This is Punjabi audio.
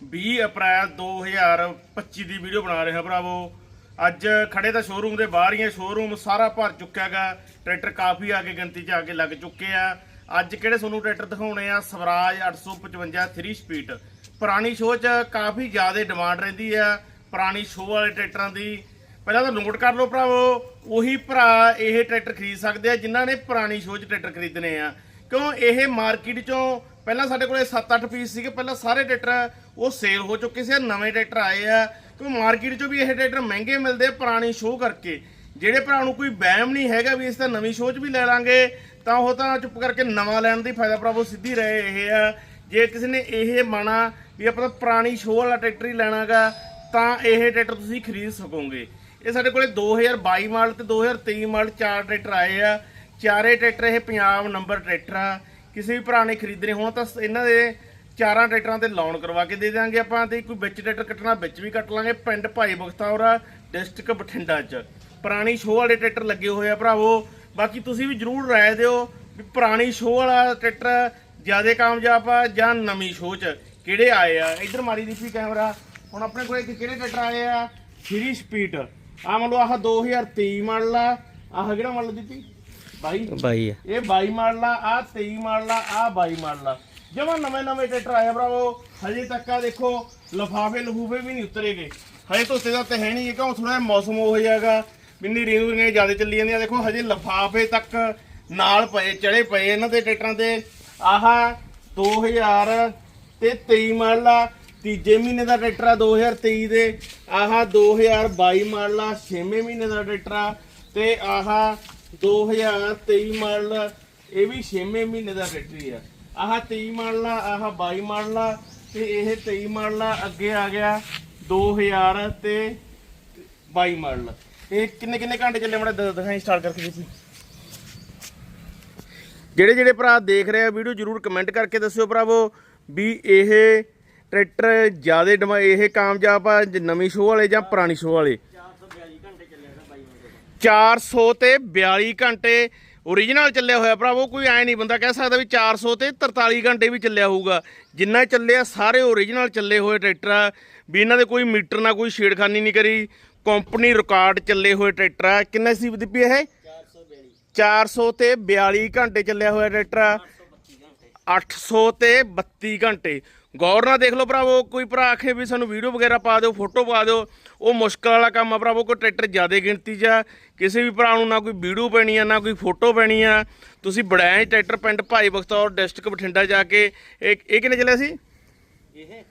20 ਅਪ੍ਰੈਲ 2025 ਦੀ ਵੀਡੀਓ ਬਣਾ ਰਹੇ ਹਾਂ ਭਰਾਵੋ। ਅੱਜ ਖੜੇ ਤਾਂ ਸ਼ੋਰੂਮ ਦੇ ਬਾਹਰ ਹੀ ਹੈ ਸ਼ੋਰੂਮ ਸਾਰਾ ਭਰ ਚੁੱਕਿਆ ਹੈਗਾ। ਟਰੈਕਟਰ ਕਾਫੀ ਆ ਕੇ ਗਿਣਤੀ 'ਚ ਆ ਕੇ ਲੱਗ ਚੁੱਕੇ ਆ। ਅੱਜ ਕਿਹੜੇ ਤੁਹਾਨੂੰ ਟਰੈਕਟਰ ਦਿਖਾਉਣੇ ਆ? ਸਵਰਾਜ 855 3 ਸਪੀਡ ਪੁਰਾਣੀ ਸ਼ੋਅ 'ਚ ਕਾਫੀ ਜ਼ਿਆਦਾ ਡਿਮਾਂਡ ਰਹਿੰਦੀ ਆ ਪੁਰਾਣੀ ਸ਼ੋਅ ਵਾਲੇ ਟਰੈਕਟਰਾਂ ਦੀ। ਪਹਿਲਾਂ ਤਾਂ ਨੋਟ ਕਰ ਲਓ ਭਰਾਵੋ, ਉਹੀ ਭਰਾ ਇਹ ਟਰੈਕਟਰ ਖਰੀਦ ਸਕਦੇ ਆ ਜਿਨ੍ਹਾਂ ਨੇ ਪੁਰਾਣੀ ਸ਼ੋਅ 'ਚ ਟਰੈਕਟਰ ਖਰੀਦਣੇ ਆ। ਕਿਉਂ ਇਹ ਮਾਰਕੀਟ 'ਚੋਂ ਪਹਿਲਾਂ ਸਾਡੇ ਕੋਲੇ 7-8 ਪੀਸ ਸੀਗੇ, ਪਹਿਲਾਂ ਸਾਰੇ ਟਰੈਕਟਰ ਉਹ ਸੇਲ ਹੋ ਚੁੱਕੇ ਸੀ ਨਵੇਂ ਟਰੈਕਟਰ ਆਏ ਆ। ਕਿਉਂ ਮਾਰਕੀਟ 'ਚੋਂ ਵੀ ਇਹ ਟਰੈਕਟਰ ਮਹਿੰਗੇ ਮਿਲਦੇ ਆ ਪੁਰਾਣੀ ਸ਼ੋਅ ਕਰਕੇ। ਜਿਹੜੇ ਭਰਾ ਨੂੰ ਕੋਈ ਵਹਿਮ ਨਹੀਂ ਹੈਗਾ ਵੀ ਇਸ ਤਾਂ ਨਵੀਂ ਸ਼ੋਅ 'ਚ ਵੀ ਲੈ ਲਾਂਗੇ, ਤਾਂ ਉਹ ਤਾਂ ਚੁੱਪ ਕਰਕੇ ਨਵਾਂ ਲੈਣ ਦੀ ਫਾਇਦਾ ਭਰਾਵੋ ਸਿੱਧੀ ਰਹੇ ਇਹ ਆ। ਜੇ ਕਿਸੇ ਨੇ ਇਹ ਮਾਣਾ ਵੀ ਆਪਾਂ ਪੁਰਾਣੀ ਸ਼ੋਅ ਵਾਲਾ ਟਰੈਕਟਰ ਹੀ ਲੈਣਾਗਾ, ਤਾਂ ਇਹ ਟਰੈਕਟਰ ਤੁਸੀਂ ਖਰੀਦ ਸਕੋਗੇ। ਇਹ ਸਾਡੇ ਕੋਲੇ 2022 ਮਾਡਲ ਤੇ 2023 ਮਾਡਲ ਚਾਰ ਟਰੈਕਟਰ ਆਏ ਆ। ਚਾਰੇ ਟਰੈਕਟਰ ਇਹ ਪੰਜਾਬ ਨੰਬਰ ਟਰੈਕਟਰ ਆ ਕਿਸੇ ਵੀ ਭਰਾ ਨੇ ਖਰੀਦਣੇ ਹੋਣ ਤਾਂ ਇਹਨਾਂ ਦੇ ਚਾਰਾਂ ਟਰੈਕਟਰਾਂ ਤੇ ਲੋਨ ਕਰਵਾ ਕੇ ਦੇ ਦਾਂਗੇ ਆਪਾਂ ਤੇ ਕੋਈ ਵਿੱਚ ਟਰੈਕਟਰ ਕੱਟਣਾ ਵਿੱਚ ਵੀ ਕੱਟ ਲਾਂਗੇ, ਪਿੰਡ ਭਾਈ ਬਖਤੌਰਾ ਡਿਸਟ੍ਰਿਕਟ ਬਠਿੰਡਾ 'ਚ। ਪੁਰਾਣੀ ਸ਼ੋਅ ਵਾਲੇ ਟਰੈਕਟਰ ਲੱਗੇ ਹੋਏ ਆ ਭਰਾਵੋ, ਬਾਕੀ ਤੁਸੀਂ ਵੀ ਜਰੂਰ ਰਾਏ ਦਿਓ ਵੀ ਪੁਰਾਣੀ ਸ਼ੋਅ ਵਾਲਾ ਟਰੈਕਟਰ ਜ਼ਿਆਦਾ ਕਾਮਯਾਬ ਆ ਜਾਂ ਨਵੀਂ ਸ਼ੋਅ 'ਚ ਕਿਹੜੇ ਆਏ ਆ? ਇੱਧਰ ਮਾਰੀ ਦਿੱਤੀ ਕੈਮਰਾ, ਹੁਣ ਆਪਣੇ ਕੋਲ ਇੱਕ ਕਿਹੜੇ ਟਰੈਕਟਰ ਆਏ ਆ? 3 ਸਪੀਡ ਆ ਮੰਨ ਲਓ ਆਹ 2023 ਮਾਡਲ ਆ। ਆਹ ਕਿਹੜਾ ਮਾਡਲ ਦਿੱਤੀ? 22 ਬਾਈ ਆ। ਇਹ 22 ਮਾਡਲ ਆ ਆ 23 ਮਾਡਲ ਆ ਆ 22 ਮਾਡਲ ਆ ਜਮਾ ਨਵੇਂ ਨਵੇਂ ਟਰੈਕਟਰ ਆਏ ਆ ਭਰਾਵੋ। ਹਜੇ ਤੱਕ ਆ ਦੇਖੋ ਲਫਾਫੇ ਲਫੂਫੇ ਵੀ ਨਹੀਂ ਉਤਰੇਗੇ ਹਜੇ ਧੋਤੇ ਦਾ ਤੇ ਹੈ ਨਹੀਂ ਕਿਉਂ ਥੋੜਾ ਜਿਹਾ ਮੌਸਮ ਹੋ ਜਾਏਗਾ ਬਿੰਨੀ ਰੀਨੂਆਂ ਜ਼ਿਆਦਾ ਚੱਲੀ ਜਾਂਦੀਆਂ। ਦੇਖੋ ਹਜੇ ਲਫਾਫੇ ਤੱਕ ਨਾਲ ਪਏ ਚੜੇ ਪਏ ਇਹਨਾਂ ਦੇ ਟਰੈਕਟਰਾਂ ਤੇ ਆਹ 2000 ਤੇ 23 ਮਾਡਲ ਆ ਤੀਜੇ ਮਹੀਨੇ ਦਾ ਟਰੈਕਟਰ ਆ 2023 ਦੇ। ਆਹ 2022 ਮਾਡਲ ਆ 6ਵੇਂ ਮਹੀਨੇ ਦਾ ਟਰੈਕਟਰ ਆ। ਤੇ ਆਹ 2023 ਮਾਡਲ ਇਹ ਵੀ 6ਵੇਂ ਮਹੀਨੇ ਦਾ ਟਰੈਕਟਰ ਆ। ਆਹ 23 ਮਾਡਲ ਆ ਆਹ 22 ਮਾਡਲ ਆ ਤੇ ਇਹ 23 ਮਾਡਲ ਆ ਅੱਗੇ ਆ ਗਿਆ 2000 ਤੇ 22 ਮਾਡਲ ਇਹ ਕਿੰਨੇ ਕਿੰਨੇ ਘੰਟੇ ਚੱਲੇ ਮੜਾ ਦਿਖਾਈ ਸਟਾਰਟ ਕਰਕੇ ਤੁਸੀਂ ਜਿਹੜੇ ਜਿਹੜੇ ਭਰਾ ਦੇਖ ਰਹੇ ਆ ਵੀਡੀਓ, ਜਰੂਰ ਕਮੈਂਟ ਕਰਕੇ ਦੱਸਿਓ ਭਰਾਵੋ ਵੀ ਇਹ ਟਰੈਕਟਰ ਜ਼ਿਆਦਾ ਡਿਮਾ ਇਹ ਕਾਮਯਾਬ ਆ ਜ- ਨਵੀਂ ਸ਼ੋਅ ਵਾਲੇ ਜਾਂ ਪੁਰਾਣੀ ਸ਼ੋਅ ਵਾਲੇ? 400 ਤੇ 42 ਘੰਟੇ ਓਰੀਜਨਲ ਚੱਲਿਆ ਹੋਇਆ ਭਰਾਵੋ, ਕੋਈ ਐ ਨਹੀਂ ਬੰਦਾ ਕਹਿ ਸਕਦਾ ਵੀ 400 ਤੇ 43 ਘੰਟੇ ਵੀ ਚੱਲਿਆ ਹੋਊਗਾ। ਜਿੰਨਾ ਚੱਲਿਆ ਸਾਰੇ ਓਰੀਜਨਲ ਚੱਲੇ ਹੋਏ ਟਰੈਕਟਰ ਆ। ਵੀ ਇਹਨਾਂ ਦੇ ਕੋਈ ਮੀਟਰ ਨਾਲ ਕੋਈ ਛੇੜਖਾਨੀ ਨਹੀਂ ਕਰੀ। ਕੰਪਨੀ ਰਿਕਾਰਡ ਚੱਲੇ ਹੋਏ ਟਰੈਕਟਰ ਆ। ਕਿੰਨਾ ਸੀ ਦੀਪੀ ਇਹ? 400 ਤੇ 42 ਘੰਟੇ ਚੱਲਿਆ ਹੋਇਆ ਟਰੈਕਟਰ ਆ। 800 ਤੇ 32 ਘੰਟੇ। ਗੌਰ ਨਾਲ ਦੇਖ ਲਓ ਭਰਾਵੋ, ਕੋਈ ਭਰਾ ਆਖੇ ਵੀ ਸਾਨੂੰ ਵੀਡੀਓ ਵਗੈਰਾ ਪਾ ਦਿਓ, ਫੋਟੋ ਪਾ ਦਿਓ, ਉਹ ਮੁਸ਼ਕਲ ਵਾਲਾ ਕੰਮ ਆ ਭਰਾਵੋ, ਕੋਈ ਟਰੈਕਟਰ ਜ਼ਿਆਦਾ ਗਿਣਤੀ 'ਚ ਆ। ਕਿਸੇ ਵੀ ਭਰਾ ਨੂੰ ਨਾ ਕੋਈ ਵੀਡੀਓ ਪੈਣੀ ਆ, ਨਾ ਕੋਈ ਫੋਟੋ ਪੈਣੀ ਆ। ਤੁਸੀਂ ਬੜੈਂ ਟਰੈਕਟਰ ਪਿੰਡ ਭਾਈ ਬਖਤੌਰ, ਡਿਸਟ੍ਰਿਕਟ ਬਠਿੰਡਾ ਜਾ ਕੇ। ਇਹ ਇਹ ਕਿੰਨੇ ਚੱਲਿਆ ਸੀ? ਇਹ